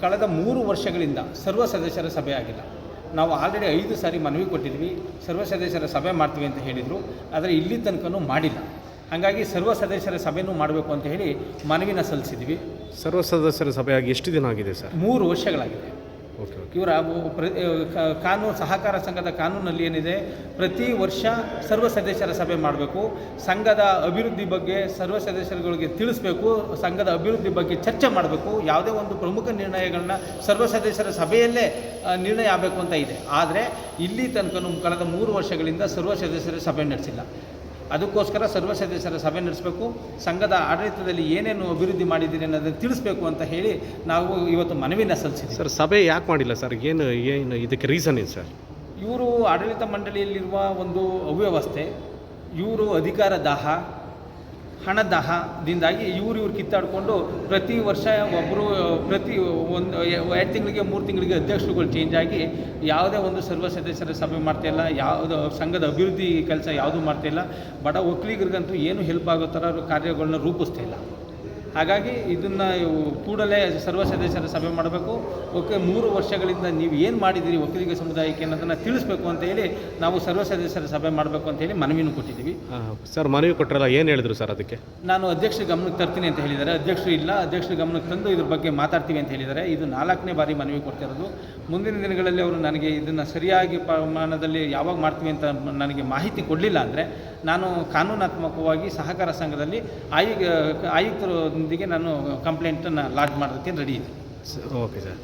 ಕಳೆದ ಮೂರು ವರ್ಷಗಳಿಂದ ಸರ್ವ ಸದಸ್ಯರ ಸಭೆ ಆಗಿಲ್ಲ. ನಾವು ಆಲ್ರೆಡಿ ಐದು ಸಾರಿ ಮನವಿ ಕೊಟ್ಟಿದ್ವಿ ಸರ್ವ ಸದಸ್ಯರ ಸಭೆ ಮಾಡ್ತೀವಿ ಅಂತ ಹೇಳಿದರು ಆದರೆ ಇಲ್ಲಿ ತನಕನೂ ಮಾಡಿಲ್ಲ. ಹಾಗಾಗಿ ಸರ್ವ ಸದಸ್ಯರ ಸಭೆನೂ ಮಾಡಬೇಕು ಅಂತ ಹೇಳಿ ಮನವಿನ ಸಲ್ಲಿಸಿದ್ವಿ. ಸರ್ವ ಸದಸ್ಯರ ಸಭೆಯಾಗಿ ಎಷ್ಟು ದಿನ ಆಗಿದೆ ಸರ್? ಮೂರು ವರ್ಷಗಳಾಗಿದೆ. ಇವರ ಕಾನೂನು ಸಹಕಾರ ಸಂಘದ ಕಾನೂನಲ್ಲಿ ಏನಿದೆ, ಪ್ರತಿ ವರ್ಷ ಸರ್ವ ಸದಸ್ಯರ ಸಭೆ ಮಾಡಬೇಕು. ಸಂಘದ ಅಭಿವೃದ್ಧಿ ಬಗ್ಗೆ ಸರ್ವ ಸದಸ್ಯರುಗಳಿಗೆ ತಿಳಿಸ್ಬೇಕು. ಸಂಘದ ಅಭಿವೃದ್ಧಿ ಬಗ್ಗೆ ಚರ್ಚೆ ಮಾಡಬೇಕು. ಯಾವುದೇ ಒಂದು ಪ್ರಮುಖ ನಿರ್ಣಯಗಳನ್ನ ಸರ್ವ ಸದಸ್ಯರ ಸಭೆಯಲ್ಲೇ ನಿರ್ಣಯ ಆಗಬೇಕು ಅಂತ ಇದೆ. ಆದರೆ, ಇಲ್ಲಿ ತನಕ ಕಳೆದ ಮೂರು ವರ್ಷಗಳಿಂದ ಸರ್ವ ಸದಸ್ಯರ ಸಭೆ ನಡೆಸಿಲ್ಲ. ಅದಕ್ಕೋಸ್ಕರ ಸರ್ವ ಸದಸ್ಯರ ಸಭೆ ನಡೆಸಬೇಕು. ಸಂಘದ ಆಡಳಿತದಲ್ಲಿ ಏನೇನು ಅಭಿವೃದ್ಧಿ ಮಾಡಿದ್ದೀರಿ ಅನ್ನೋದನ್ನು ತಿಳಿಸ್ಬೇಕು ಅಂತ ಹೇಳಿ ನಾವು ಇವತ್ತು ಮನವಿನ ಸಲ್ಲಿಸಿದ್ದೀವಿ ಸರ್ ಸಭೆ ಯಾಕೆ ಮಾಡಿಲ್ಲ ಸರ್? ಏನು ಏನು ಇದಕ್ಕೆ ರೀಸನ್ ಏನು ಸರ್? ಇವರು ಆಡಳಿತ ಮಂಡಳಿಯಲ್ಲಿರುವ ಒಂದು ಅವ್ಯವಸ್ಥೆ ಇವರು ಅಧಿಕಾರ ದಾಹ ಹಣದಾಹದಿಂದಾಗಿ ಇವ್ರು ಇವ್ರು ಕಿತ್ತಾಡಿಕೊಂಡು ಪ್ರತಿ ವರ್ಷ ಒಬ್ಬರು ಪ್ರತಿ ಒಂದು ಎರಡು ತಿಂಗಳಿಗೆ ಮೂರು ತಿಂಗಳಿಗೆ ಅಧ್ಯಕ್ಷರುಗಳು ಚೇಂಜ್ ಆಗಿ ಯಾವುದೇ ಒಂದು ಸರ್ವ ಸದಸ್ಯರ ಸಭೆ ಮಾಡ್ತಾಯಿಲ್ಲ ಯಾವುದು ಸಂಘದ ಅಭಿವೃದ್ಧಿ ಕೆಲಸ ಯಾವುದೂ ಮಾಡ್ತಾಯಿಲ್ಲ ಬಡ ಒಕ್ಕಲಿಗರಿಗಂತೂ ಏನು ಹೆಲ್ಪ್ ಆಗೋ ಥರ ಕಾರ್ಯಗಳನ್ನ ರೂಪಿಸ್ತಾ ಇಲ್ಲ. ಹಾಗಾಗಿ ಇದನ್ನು ಕೂಡಲೇ ಸರ್ವ ಸದಸ್ಯರ ಸಭೆ ಮಾಡಬೇಕು. ಓಕೆ ಮೂರು ವರ್ಷಗಳಿಂದ ನೀವು ಏನು ಮಾಡಿದ್ದೀರಿ ಒಕ್ಕಲಿಗ ಸಮುದಾಯಕ್ಕೆ ಅನ್ನೋದನ್ನು ತಿಳಿಸ್ಬೇಕು ಅಂತ ಹೇಳಿ ನಾವು ಸರ್ವ ಸದಸ್ಯರ ಸಭೆ ಮಾಡಬೇಕು ಅಂತ ಹೇಳಿ ಮನವಿನೂ ಕೊಟ್ಟಿದ್ದೀವಿ. ಸರ್ ಮನವಿ ಕೊಟ್ಟರಲ್ಲ ಏನು ಹೇಳಿದ್ರು ಸರ್ ಅದಕ್ಕೆ? ನಾನು ಅಧ್ಯಕ್ಷರ ಗಮನಕ್ಕೆ ತರ್ತೀನಿ ಅಂತ ಹೇಳಿದ್ದಾರೆ. ಅಧ್ಯಕ್ಷರು ಇಲ್ಲ ಅಧ್ಯಕ್ಷರ ಗಮನಕ್ಕೆ ತಂದು ಇದ್ರ ಬಗ್ಗೆ ಮಾತಾಡ್ತೀವಿ ಅಂತ ಹೇಳಿದ್ದಾರೆ. ಇದು ನಾಲ್ಕನೇ ಬಾರಿ ಮನವಿ ಕೊಡ್ತಿರೋದು. ಮುಂದಿನ ದಿನಗಳಲ್ಲಿ ಅವರು ನನಗೆ ಇದನ್ನು ಸರಿಯಾಗಿ ಪ್ರಮಾಣದಲ್ಲಿ ಯಾವಾಗ ಮಾಡ್ತೀವಿ ಅಂತ ನನಗೆ ಮಾಹಿತಿ ಕೊಡಲಿಲ್ಲ ಅಂದರೆ ನಾನು ಕಾನೂನಾತ್ಮಕವಾಗಿ ಸಹಕಾರ ಸಂಘದಲ್ಲಿ ಆಯುಕ್ ಆಯುಕ್ತರೊಂದಿಗೆ ನಾನು ಕಂಪ್ಲೇಂಟನ್ನು ಲಾಡ್ಜ್ ಮಾಡೋದಕ್ಕೆ ರೆಡಿ ಇದೆ ಓಕೆ ಸರ್